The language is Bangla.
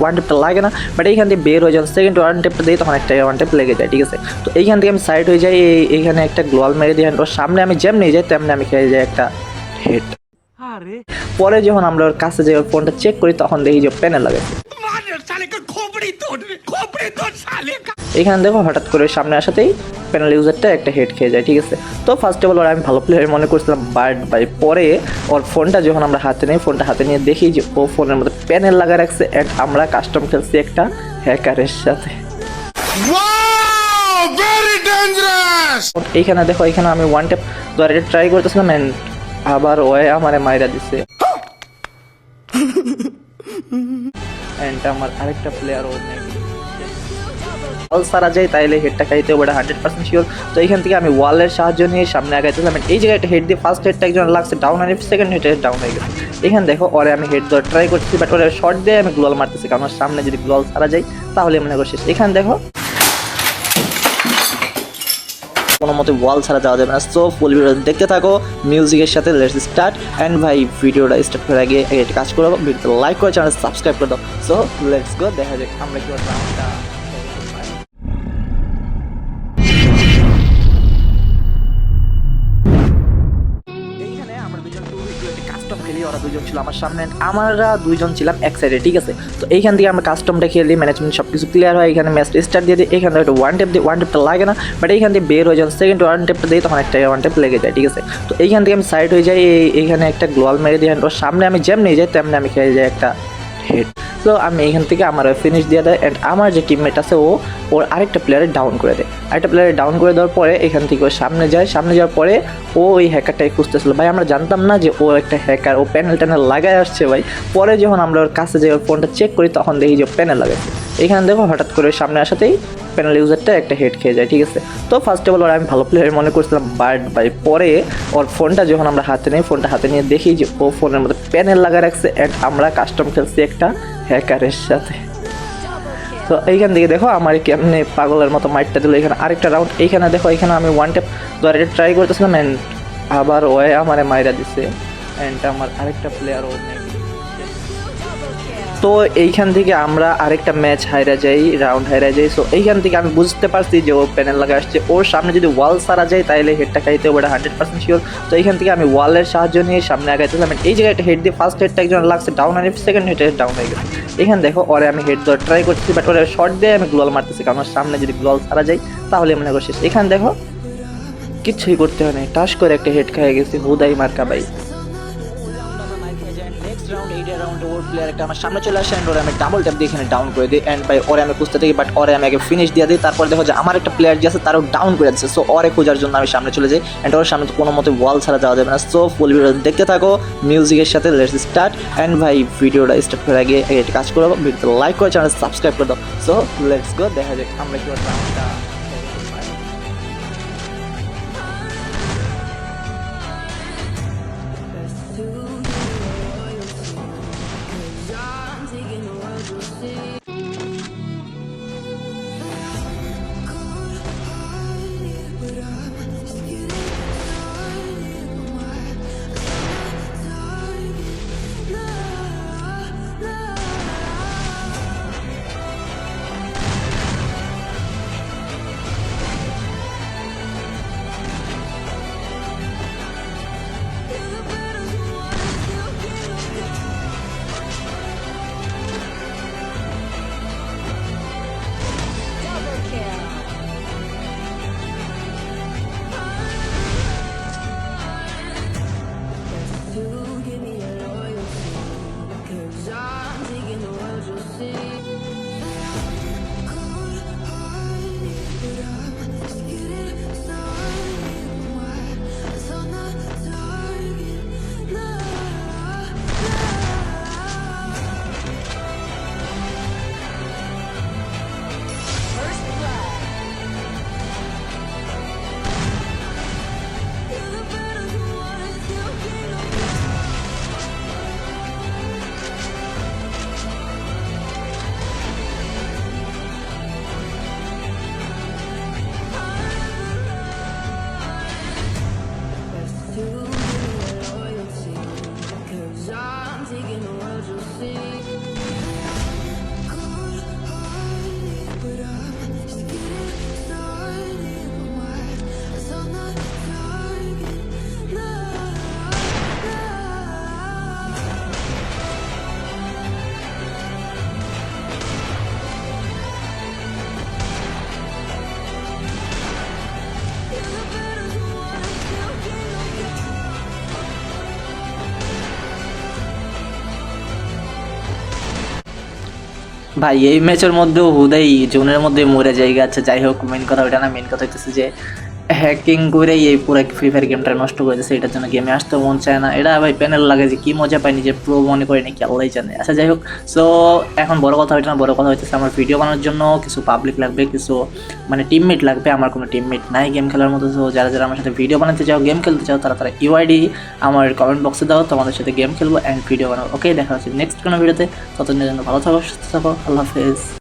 ওয়ান টেপটা লাগে না বাট এইখান থেকে বের হয়ে যখন সেকেন্ড ওয়ান টেপটা দিয়ে তখন একটা ওয়ান টেপ লেগে যায় ঠিক আছে? তো এইখান থেকে আমি সাইড হয়ে যাই এইখানে একটা গ্লোয়াল মেরে দিই ওর সামনে আমি যেমনি যাই তেমনি আমি খেয়ে যাই একটা হেড পরে যখন আমরা ওর কাছে যাই ওর ফোনটা চেক করি তখন দেখি যে প্যানেল লাগে এখানে দেখো হঠাৎ করে সামনে আসাতেই প্যানেল ইউজারটা একটা হেড খেয়ে যায় ঠিক আছে? তো ফার্স্ট অফ অল ওর আমি ভালো প্লেয়ার মনে করছিলাম বাট বাই পরে ওর ফোনটা যখন আমরা হাতে নিই ফোনটা হাতে নিয়ে দেখি যে ও ফোনের মধ্যে প্যানেল লাগা রাখছে অ্যান্ড আমরা কাস্টম খেলছি একটা হ্যাকারের সাথে! এইখানে দেখো এখানে আমি ওয়ান ট্যাপ ট্রাই করতেছিলাম অ্যান্ড আবার ওয়ে আমারে মাইরা দিছে। অ্যান্ড আমার আরেকটা প্লেয়ার ওর নেই। সারা যায়, তাইলে হেডটা খাইতে হবে হান্ড্রেড পার্সেন্ট শিওর তো এইখান থেকে আমি ওয়ালের সাহায্য নিয়ে সামনে আগাইতেছিলাম এই জায়গায় একটা হেড দিয়ে ফার্স্ট হেডটা একজন লাগছে ডাউন আর সেকেন্ড হেড ডাউন হয়ে গেছে। এখানে দেখো, ওরে আমি হেড ধরে ট্রাই করছি বাট ওরে শর্ট দিয়ে আমি গ্লোয়াল মারতেছি, কারণ সামনে যদি গ্লোয়াল সারা যায়, তাহলে মনে করছি এখানে দেখো কোনো মতে ওয়াল ছাড়া যাওয়া যাবে না। সো ফুল ভিডিও দেখতে থাকো মিউজিকের সাথে লেটস স্টার্ট অ্যান্ড ভাই ভিডিওটা স্টার্ট করে আগে একটা কাজ করো ভিডিওতে লাইক করে চ্যানেল সাবস্ক্রাইব করে দাও। সো লেটস গো দেখা যাক আমরা কি দুজন ছিল আমার সামনে আমরা দুইজন ছিলাম এক সাইডে ঠিক আছে? তো এইখান থেকে আমরা কাস্টমটা খেলি ম্যানেজমেন্ট সব কিছু ক্লিয়ার হয়, এখানে ম্যাচটা স্টার্ট দিয়ে দিই, এখানে একটা ওয়ান টেপ দিয়ে ওয়ান টেপটা লাগে না বাট এইখান দিয়ে বের হয়ে যান সেকেন্ড ওয়ান টেপটা দিয়ে তখন একটা ওয়ান টেপ লেগে যায়, ঠিক আছে? তো এইখান থেকে আমি সাইড হয়ে যাই এইখানে একটা গ্লোয়াল মেরে দিই ওর সামনে আমি যেমনি যাই, তেমনি আমি খেয়ে যাই একটা হেড তো আমি এইখান থেকে আমার ফিনিশ দিয়ে দেয় অ্যান্ড আমার যে টিমমেট আছে, ও ওর আরেকটা প্লেয়ারে ডাউন করে দেয়। আরেকটা প্লেয়ারে ডাউন করে দেওয়ার পরে এখান থেকে ও সামনে যায়। সামনে যাওয়ার পরে ও ওই হ্যাকারটাই খুঁজতেছিল। ভাই, আমরা জানতাম না যে ও একটা হ্যাকার ও প্যানেল ট্যানেল লাগায় আসছে ভাই। পরে যখন আমরা ওর কাছে যাই, ওর ফোনটা চেক করি, তখন দেখি যে প্যানেল লাগাচ্ছে এখানে দেখো হঠাৎ করে সামনে আসাতেই প্যানেল ইউজারটা একটা হেড খেয়ে যায়, ঠিক আছে? তো ফার্স্ট অফ অল ওর আমি ভালো প্লেয়ার মনে করছিলাম বাট ভাই পরে ওর ফোনটা যখন আমরা হাতে নিই ফোনটা হাতে নিয়ে দেখি যে ও ফোনের মধ্যে প্যানেল লাগা রাখছে অ্যান্ড আমরা কাস্টম খেলছি একটা হ্যাকারের সাথে। তো এইখান থেকে দেখো আমার কেমনে পাগলের মতো মাইটটা দিল এখানে। আরেকটা রাউন্ড এইখানে দেখো এখানে আমি ওয়ান টেপ ধরে ট্রাই করতেছিলাম অ্যান্ড আবার ওয়ে আমার মাইরা দিছে। অ্যান্ড আমার আরেকটা প্লেয়ার ও নেই। তো এইখান থেকে আমরা আরেকটা ম্যাচ হাইরা যাই রাউন্ড হাইরা যাই। সো এইখান থেকে আমি বুঝতে পারছি যে ও প্যানেল লাগা আসছে। ওর সামনে যদি ওয়াল সারা যায় তাহলে হেডটা খাইতে হবে হান্ড্রেড পার্সেন্ট শিওর তো এইখান থেকে আমি ওয়ালের সাহায্য নিয়ে সামনে আগাইতেছিলাম and এই জায়গায় একটা হেড দিয়ে ফার্স্ট হেডটা একজন লাগছে ডাউন আর সেকেন্ড হেড ডাউন হয়ে গেছে। এখানে দেখো, ওরে আমি হেড ধরে ট্রাই করছি বাট ওরে শর্ট দিয়ে আমি গ্লোয়াল মারতেছি, কারণ সামনে যদি গ্লোয়াল সারা যায়, তাহলে মনে করছিস এখানে দেখো, কিচ্ছুই করতে হয় না। টাস করে একটা হেড খেয়ে গেছি, হুদাই মার্কা বাই নেক্সট রাউন্ড ওর প্লেয়ার একটা আমার সামনে চলে আসে অ্যান্ড ওরে আমি ডাবল ট্যাপ দিয়ে এখানে ডাউন করে দিই অ্যান্ড বাই ওরে আমি খুঁজতে থাকি বাট ওরে আমি আগে ফিনিশ দিয়ে দিই, তারপর দেখো যে আমার একটা প্লেয়ার যে আছে তারও ডাউন করে দিচ্ছে সো ওরে খোঁজার জন্য আমি সামনে চলে যাই অ্যান্ড ওর সামনে কোনো মতে ওয়াল ছাড়া যাওয়া যাবে না। সো ফুল ভিডিও দেখতে থাকো মিউজিকের সাথে লেটস স্টার্ট অ্যান্ড ভাই ভিডিওটা স্টার্ট করার আগে একটা কাজ করব ভিডিওতে লাইক করে চ্যানেল সাবস্ক্রাইব করে দাও। সো লেটস গো দেখা যাক আমরা কি রাউন্ডটা ভাই, এই ম্যাচের মধ্যেও হুদাই, জোনের মধ্যে মরে জায়গা আছে যাই হোক মেন কথা, ওইটা না মেন কথা হইতেছে যে হ্যাকিং করে এই পুরো ফ্রি ফায়ার গেমটা নষ্ট করে দিচ্ছে এটার জন্য গেমে আসতে মন চায় না। এটা ভাই প্যানেল লাগে যে কি মজা পাই নিজে প্রো মনে করে নাকি আল্লাহ জানে। আচ্ছা যাই হোক সো এখন বড় কথা হইতে না, বড় কথা হইতেছে আমার ভিডিও বানানোর জন্য কিছু পাবলিক লাগবে, কিছু মানে টিমমেট লাগবে, আমার কোনো টিমমেট নাই গেম খেলার মতো তো যারা যারা আমার সাথে ভিডিও বানাতে চাও গেম খেলতে চাও, তারা তারা ইউআইডি আমার কমেন্ট বক্সে দাও, তোমাদের সাথে গেম খেলব অ্যান্ড ভিডিও বানাবো। ওকে দেখা হচ্ছে নেক্সট কোনো ভিডিওতে ততদিনের জন্য ভালো থাকো, সুস্থ থাকো, আল্লাহ হাফেজ।